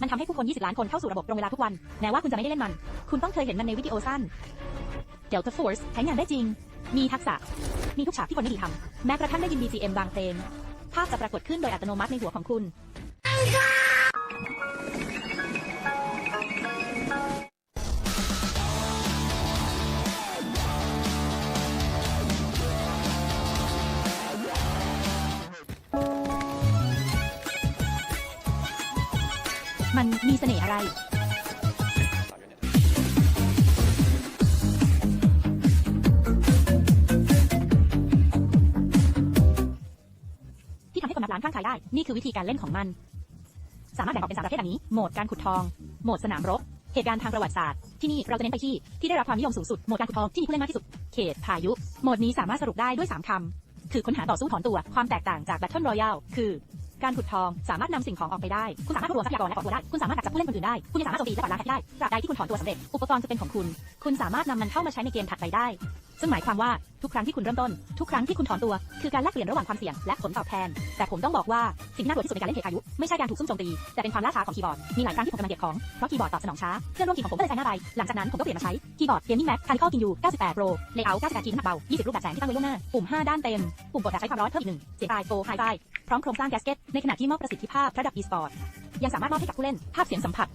มันทำให้ผู้คน 20 ล้านคนเข้าสู่ระบบตรงเวลาทุกวัน แม้ว่าคุณจะไม่ได้เล่นมัน คุณต้องเคยเห็นมันในวิดีโอสั้น Delta Force ใช้งานได้จริง มีทักษะ มีทุกฉากที่คนไม่ดีทำ แม้กระทั่งได้ยิน BGM บางเพลง ภาพจะปรากฏขึ้นโดยอัตโนมัติในหัวของคุณ มันมีเสน่ห์อะไร ที่ทำให้คนนับล้านคลั่งไคล้ได้ นี่คือวิธีการเล่นของมัน สามารถแบ่งออกเป็นสามประเภทดังนี้ โหมดการขุดทอง โหมดสนามรบ เหตุการณ์ทางประวัติศาสตร์ ที่นี่เราจะเน้นไปที่ ที่ได้รับความนิยมสูงสุด โหมดการขุดทองที่มีผู้เล่นมากที่สุด เขตพายุ โหมดนี้สามารถสรุปได้ด้วย 3คำคือค้นหาต่อสู้ถอนตัว ความแตกต่างจาก Battle Royale คือ การขุดทองสามารถนำสิ่งของออกไปได้ คุณสามารถรวบรวมทรัพยากรและออกตัวได้ คุณสามารถดักจับผู้เล่นคนอื่นได้ คุณยังสามารถโจมตีและปัดล้างแพ้ได้ตราบใดที่คุณถอนตัวสำเร็จ อุปกรณ์จะเป็นของคุณ คุณสามารถนำมันเข้ามาใช้ในเกมถัดไปได้ ซึ่งหมายความว่าทุกครั้งที่คุณเริ่มต้น ทุกครั้งที่คุณถอนตัว คือการแลกเปลี่ยนระหว่างความเสี่ยงและผลตอบแทน แต่ผมต้องบอกว่าสิ่งที่น่ากลัวที่สุดในการเล่นเขตพายุไม่ใช่การถูกซุ่มโจมตี แต่เป็นความล่าช้าของคีย์บอร์ด มีหลายครั้งที่ผมกำลังเก็บของ เพราะคีย์บอร์ดตอบสนองช้า เพื่อนร่วมทีมของผมก็เลยใช้หน้าใบหลังจากนั้นผมก็เปลี่ยนมาใช้คีย์บอร์ด Gaming Max Canical King U 98 Pro Layout 98คีย์น้ำหนักเบา 20 รูปแบบแสงที่ตั้งไว้ล่วงหน้า ปุ่ม 5 ด้านเต็ม ปุ่มกดแบบใช้ความร้อนเพิ่มอีกหนึ่งเสียงไฟโฟไฮไฟ พร้อมโครงสร้างแกสเก็ตในขณะที่มอบประสิทธิภาพระดับ e-sport ยังสามารถมอบให้กับผู้เล่น ภาพเสียงสัมผัส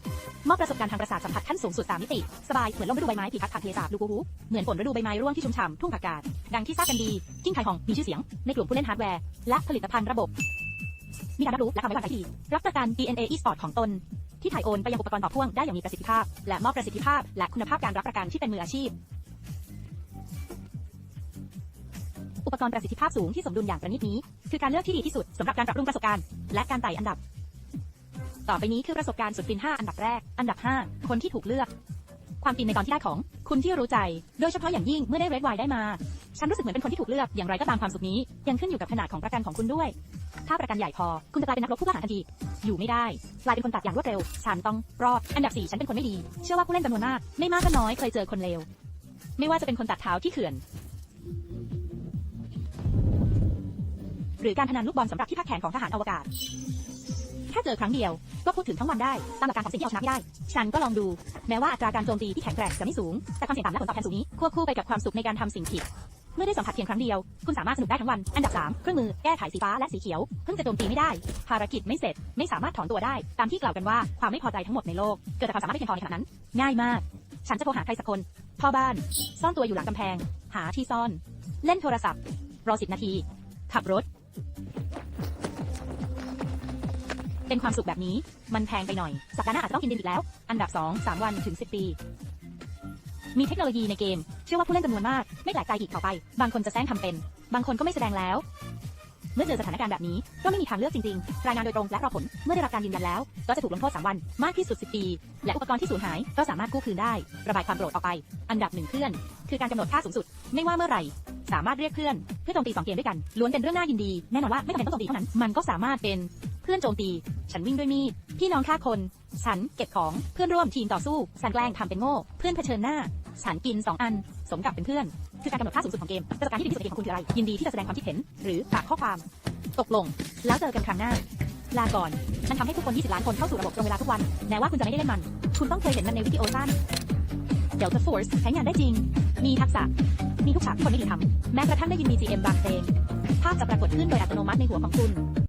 มอบประสบการณ์ทางประสาทสัมผัสขั้นสูงสุด 3 มิติ สบาย เหมือนลมฤดูใบไม้ผลิพัดผ่านทะเลสาบลูกูฮูเหมือนฝนฤดูใบไม้ร่วงที่ชุ่มฉ่ำทุ่งผักกาดดังที่ทราบกันดี จิ้งไข่หองมีชื่อเสียง ในกลุ่มผู้เล่นฮาร์ดแวร์ และผลิตภัณฑ์ระบบ มีการรับรู้และคำไว้วางใจที่ดีรับประกัน DNA e-sport ของตน ที่ถ่ายโอนไปยังอุปกรณ์ต่อพ่วงได้อย่างมีประสิทธิภาพ และมอบประสิทธิภาพ และคุณภาพการรับประกันที่เป็นมืออาชีพ อุปกรณ์ประสิทธิภาพสูงที่สมดุลอย่างประณีตนี้ คือการเลือกที่ดีที่สุดสำหรับการปรับปรุงประสบการณ์ และการไต่อันดับ ต่อไปนี้คือประสบการณ์สุดฟิน 5 อันดับแรก อันดับ 5 คนที่ถูกเลือก ความฟินในตอนที่ได้ของ คุณที่รู้ใจ โดยเฉพาะอย่างยิ่งเมื่อได้เรดไวน์ได้มา ฉันรู้สึกเหมือนเป็นคนที่ถูกเลือก อย่างไรก็ตามความสุขนี้ ยังขึ้นอยู่กับขนาดของประกันของคุณด้วย ถ้าประกันใหญ่พอ คุณจะกลายเป็นนักรบผู้กล้าหาญทันที อยู่ไม่ได้กลายเป็นคนตัดอย่างรวดเร็ว ฉันต้องรอด อันดับ 4 ฉันเป็นคนไม่ดี เชื่อว่าผู้เล่นจำนวนมาก ไม่มากก็น้อยเคยเจอคนเลวไม่ว่าจะเป็นคนตัดเท้าที่เขื่อน หรือการพนันลูกบอลสำหรับที่พักแขนของทหารอวกาศ แค่เจอครั้งเดียว ก็พูดถึงทั้งวันได้ ตามหลักการของสิ่งที่เอาชนะไม่ได้ ฉันก็ลองดู แม้ว่าอัตราการโจมตีที่แข็งแกร่งจะไม่สูง แต่ความเสี่ยงต่ำและผลตอบแทนสูงนี้ ควบคู่ไปกับความสุขในการทำสิ่งผิดเมื่อได้สัมผัสเพียงครั้งเดียว คุณสามารถสนุกได้ทั้งวัน อันดับ 3 เครื่องมือ แก้ไขสีฟ้าและสีเขียว เพิ่งจะโจมตีไม่ได้ ภารกิจไม่เสร็จ ไม่สามารถถอนตัวได้ ตามที่กล่าวกันว่า ความไม่พอใจทั้งหมดในโลก เกิดจากความสามารถไม่เพียงพอในขณะนั้น ง่ายมาก ฉันจะโทรหาใครสักคน พ่อบ้าน ซ่อนตัวอยู่หลังกำแพง หาที่ซ่อน เล่นโทรศัพท์ รอสิบนาที ขับรถ เป็นความสุขแบบนี้ มันแพงไปหน่อย สัปดาห์หน้าอาจจะต้องกินดินอีกแล้ว อันดับ 2 3 วันถึง 10 ปี มีเทคโนโลยีในเกม เชื่อว่าผู้เล่นจำนวนมาก ไม่แปลกใจอีกต่อไป บางคนจะแซงทำเป็น บางคนก็ไม่แสดงแล้ว เมื่อเจอสถานการณ์แบบนี้ก็ไม่มีทางเลือกจริงๆ รายงานโดยตรงและรอผล เมื่อได้รับการยืนยันแล้ว ก็จะถูกลงโทษ 3 วัน มากที่สุด 10 ปี และอุปกรณ์ที่สูญหายก็สามารถกู้คืนได้ ระบายความโกรธออกไป อันดับหนึ่งเพื่อน คือการกำหนดค่าสูงสุด ไม่ว่าเมื่อไหร่ สามารถเรียกเพื่อน เพื่อโจมตีสองเกมด้วยกัน ล้วนเป็นเรื่องน่ายินดี แน่นอนว่าไม่จำเป็นต้องโจมตีเท่านั้น มันก็สามารถเป็นเพื่อนโจมตี ฉันวิ่งด้วยมีด พี่น้องฆ่าคน ฉันเก็บของ เพื่อนร่วมทีมต่อสู้ฉันแกล้งทำเป็นโง่ เพื่อนเผชิญหน้า ฉันกินสองอัน สมกับเป็นเพื่อน คือการกำหนดค่าสูงสุดของเกมประสบการณ์ที่ดีที่สุดในเกมของคุณคืออะไร ยินดีที่จะแสดงความคิดเห็น หรือฝากข้อความ ตกลง แล้วเจอกันครั้งหน้า ลาก่อนมันทำให้ผู้คน 20 ล้านคนเข้าสู่ระบบตรงเวลาทุกวัน แม้ว่าคุณจะไม่ได้เล่นมัน คุณต้องเคยเห็นมันในวิดีโอสั้น Delta Force ใช้งานได้จริง มีทักษะ มีทุกฉากที่คนไม่ดีทำแม้กระทั่งได้ยิน BGM บางเพลง ภาพจะปรากฏขึ้นโดยอัตโนมัติในหัวของคุณ